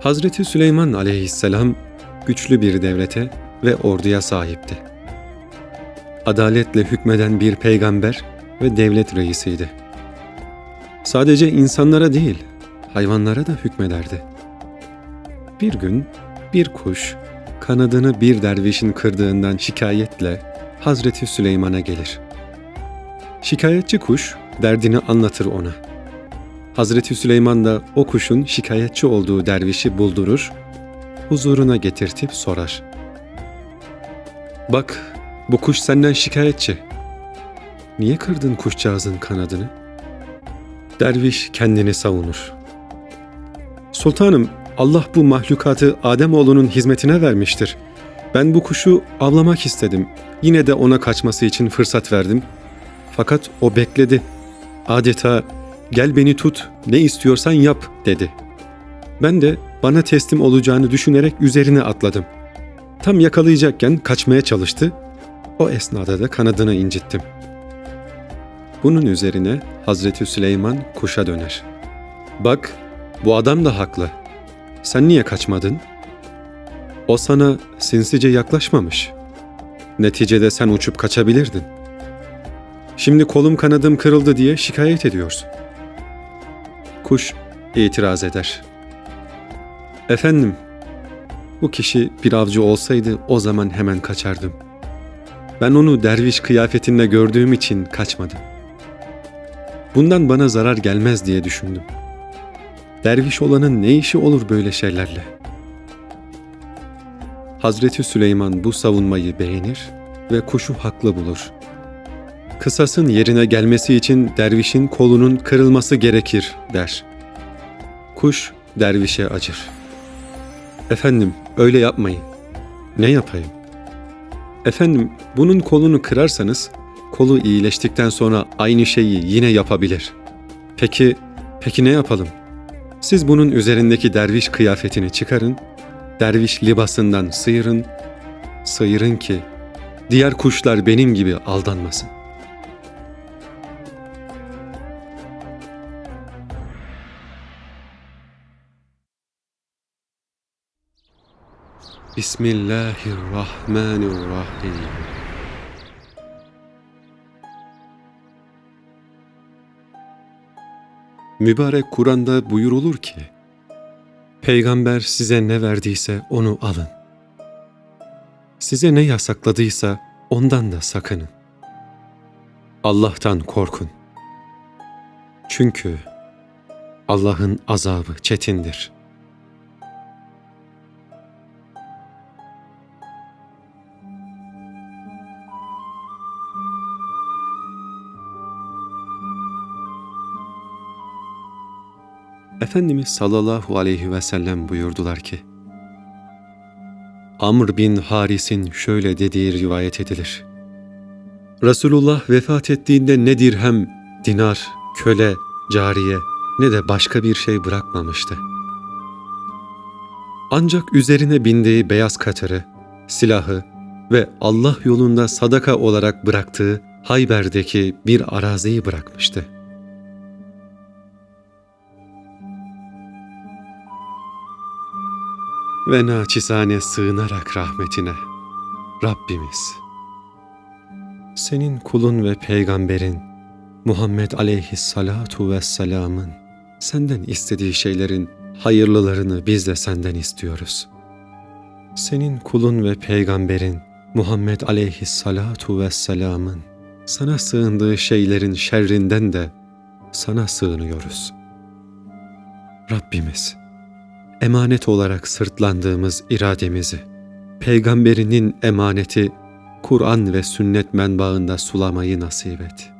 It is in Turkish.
Hazreti Süleyman aleyhisselam güçlü bir devlete ve orduya sahipti. Adaletle hükmeden bir peygamber ve devlet reisiydi. Sadece insanlara değil, hayvanlara da hükmederdi. Bir gün bir kuş kanadını bir dervişin kırdığından şikayetle Hazreti Süleyman'a gelir. Şikayetçi kuş derdini anlatır ona. Hazreti Süleyman da o kuşun şikayetçi olduğu dervişi buldurur, huzuruna getirtip sorar. Bak, bu kuş senden şikayetçi. Niye kırdın kuşcağızın kanadını? Derviş kendini savunur. Sultanım, Allah bu mahlukatı Ademoğlunun hizmetine vermiştir. Ben bu kuşu avlamak istedim. Yine de ona kaçması için fırsat verdim. Fakat o bekledi. Adeta gel beni tut, ne istiyorsan yap dedi. Ben de bana teslim olacağını düşünerek üzerine atladım. Tam yakalayacakken kaçmaya çalıştı. O esnada da kanadını incittim. Bunun üzerine Hazreti Süleyman kuşa döner. Bak, bu adam da haklı. Sen niye kaçmadın? O sana sinsice yaklaşmamış. Neticede sen uçup kaçabilirdin. Şimdi kolum kanadım kırıldı diye şikayet ediyorsun. Kuş itiraz eder. Efendim, bu kişi bir avcı olsaydı o zaman hemen kaçardım. Ben onu derviş kıyafetinde gördüğüm için kaçmadım. Bundan bana zarar gelmez diye düşündüm. Derviş olanın ne işi olur böyle şeylerle? Hazreti Süleyman bu savunmayı beğenir ve kuşu haklı bulur. Kısasın yerine gelmesi için dervişin kolunun kırılması gerekir der. Kuş dervişe acır. Efendim öyle yapmayın. Ne yapayım? Efendim bunun kolunu kırarsanız kolu iyileştikten sonra aynı şeyi yine yapabilir. Peki, peki ne yapalım? Siz bunun üzerindeki derviş kıyafetini çıkarın, derviş libasından sıyırın, sıyırın ki diğer kuşlar benim gibi aldanmasın. Bismillahirrahmanirrahim. Mübarek Kur'an'da buyurulur ki, Peygamber size ne verdiyse onu alın. Size ne yasakladıysa ondan da sakının. Allah'tan korkun. Çünkü Allah'ın azabı çetindir. Efendimiz sallallahu aleyhi ve sellem buyurdular ki, Amr bin Haris'in şöyle dediği rivayet edilir. Resulullah vefat ettiğinde ne dirhem, dinar, köle, cariye ne de başka bir şey bırakmamıştı. Ancak üzerine bindiği beyaz katırı, silahı ve Allah yolunda sadaka olarak bıraktığı Hayber'deki bir araziyi bırakmıştı. Ve naçizane sığınarak rahmetine, Rabbimiz, senin kulun ve peygamberin Muhammed aleyhissalatu vesselamın senden istediği şeylerin hayırlılarını biz de senden istiyoruz. Senin kulun ve peygamberin Muhammed aleyhissalatu vesselamın sana sığındığı şeylerin şerrinden de sana sığınıyoruz. Rabbimiz, emanet olarak sırtlandığımız irademizi, peygamberinin emaneti Kur'an ve sünnet menbaında sulamayı nasip et.''